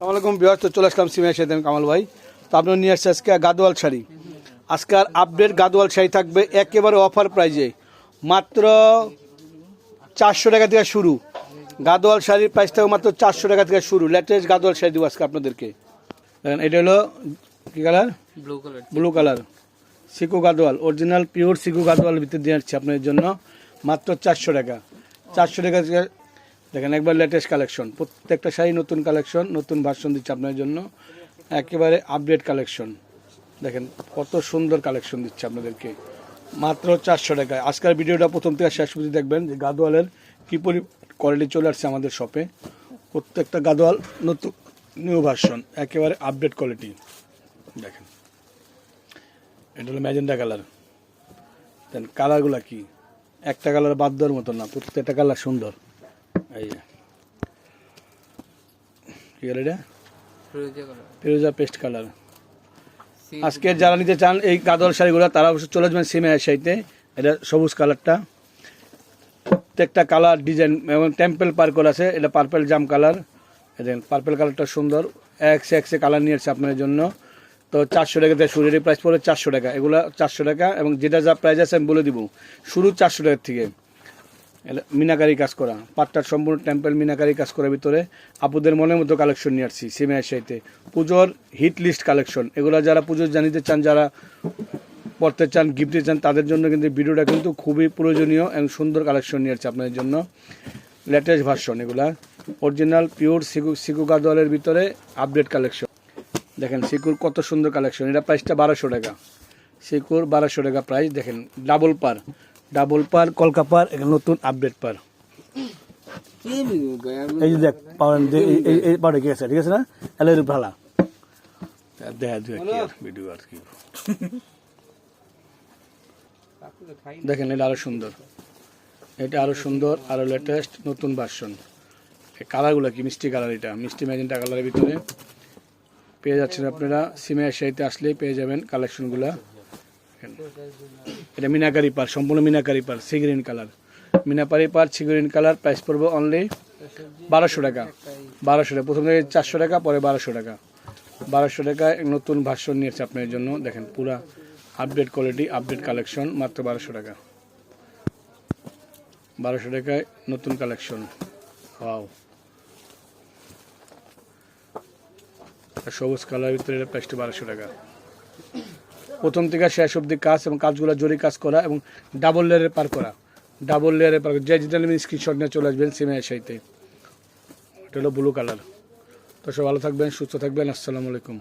আসসালামাইকুম বিহার তো চলে আসলাম সাথে আমি কামাল ভাই। তো আপনার নিয়ে আসছে আজকে গাদোয়াল শাড়ি। আজকাল আপডেট গাদোয়াল শাড়ি থাকবে একেবারে অফার প্রাইজে মাত্র চারশো টাকা থেকে শুরু। গাদোয়াল শাড়ির প্রাইস থাকবে মাত্র চারশো টাকা থেকে শুরু। লেটেস্ট গাদোয়াল শাড়ি দেবো আজকে আপনাদেরকে। দেখেন এটা হলো কী colour blue colour blue colour Sico Gadwal. Original pure Sico Gadwal ভিতরে দিয়ে আসছি আপনাদের জন্য। মাত্র চারশো টাকা। চারশো টাকা থেকে দেখেন, একবার লেটেস্ট কালেকশন প্রত্যেকটা শাড়ি নতুন কালেকশন নতুন ভার্সন দিচ্ছে আপনাদের জন্য। একেবারে আপডেট কালেকশন দেখেন, কত সুন্দর কালেকশন দিচ্ছে আপনাদেরকে। মাত্র চারশো টাকায়। আজকের ভিডিওটা প্রথম থেকে শেষ পর্যন্ত দেখবেন যে গাদোয়ালের কী পরি কোয়ালিটি চলে আসছে আমাদের শপে প্রত্যেকটা গাদোয়াল নতুন নিউ ভার্সন একেবারে আপডেট কোয়ালিটি দেখেন, এটা হলো ম্যাজেন্ডা কালার দেন কালারগুলো কি? একটা কালার বাদ দেওয়ার মতো না, প্রত্যেকটা কালার সুন্দর। এই যে। কি কালার এটা? ফিরোজা কালার পেস্ট কালার আজকে যারা নিতে চান এই গাদল শাড়িগুলো তারা অবশ্যই চলে যাবেন সিমে শাড়িতে এটা সবুজ কালারটা প্রত্যেকটা কালার ডিজাইন এবং টেম্পল পার্কল আছে এটা পার্পেল জাম কালার দেখেন পার্পেল কালারটা সুন্দর। এক্স এক্সে কালার নিয়ে আসছে আপনাদের জন্য। তো চারশো টাকা থেকে শুরু প্রাইস পড়বে চারশো টাকা। এগুলো চারশো টাকা এবং যেটা যা প্রাইস আছে আমি বলে দিব। শুরু চারশো টাকার থেকে। মিনাকারি কাজ করা। পাটটার সম্পূর্ণ টেম্পেল মিনাকারি কাজ করার ভিতরে আপুদের মনের মতো কালেকশন নিয়ে আসছি সিমের সাইতে পুজোর হিট লিস্ট কালেকশন এগুলো যারা পুজো জানিতে চান, যারা পড়তে চান, গিফট চান, তাদের জন্য কিন্তু ভিডিওটা কিন্তু খুবই প্রয়োজনীয় এবং সুন্দর কালেকশন নিয়ে আসছে আপনাদের জন্য। লেটেস্ট ভার্সন এগুলা। অরিজিনাল পিওর সিকু সিকু গাদোয়ালের ভিতরে আপডেট কালেকশন দেখেন, সিকুর কত সুন্দর কালেকশন এটা প্রাইসটা বারোশো টাকা। সিকুর বারোশো টাকা প্রাইস দেখেন ডাবল পার। ডাবল পার, কলকা পার নতুন আপডেট পার। এই যে দেখ, পাওয়ার এই- কি আছে, ঠিক আছে না? এলের ভালা। আর কি। দেখেন, এটা আরও সুন্দর। এটা আরও সুন্দর, আরও লেটেস্ট নতুন ভার্সন কালারগুলো কি? মিষ্টি কালার এটা। মিষ্টি ম্যাজেন্টা কালারের ভিতরে। পেয়ে যাচ্ছেন আপনারা। সিমের সাইতে আসলেই পেয়ে যাবেন কালেকশনগুলো এটা মিনাকারি পার সম্পূর্ণ মিনাকারি পার সি গ্রিন কালার মিনাপারি পার সি গ্রিন কালার প্রাইস পড়বে অনলি বারোশো টাকা। বারোশো টাকা। প্রথমে চারশো টাকা, পরে বারোশো টাকা। বারোশো টাকায় নতুন ভার্সন নিয়েছে আপনার জন্য। দেখেন, পুরা আপডেট কোয়ালিটি আপডেট কালেকশন মাত্র বারোশো টাকা। বারোশো টাকায় নতুন কালেকশন ওয়াও সবুজ কালার ভিতরে প্রাইসটা বারোশো টাকা। প্রথম থেকে শেষ অবধি কাজ এবং কাজগুলো জরি কাজ করা এবং ডাবল লেয়ারে পার করা। ডাবল লেয়ারে পার করা। যে যেটা নেবেন স্ক্রিনশট নিয়ে চলে আসবেন সিমের সাইতে এটা হলো ব্লু কালার তো সব ভালো থাকবেন, সুস্থ থাকবেন। আসসালামু আলাইকুম।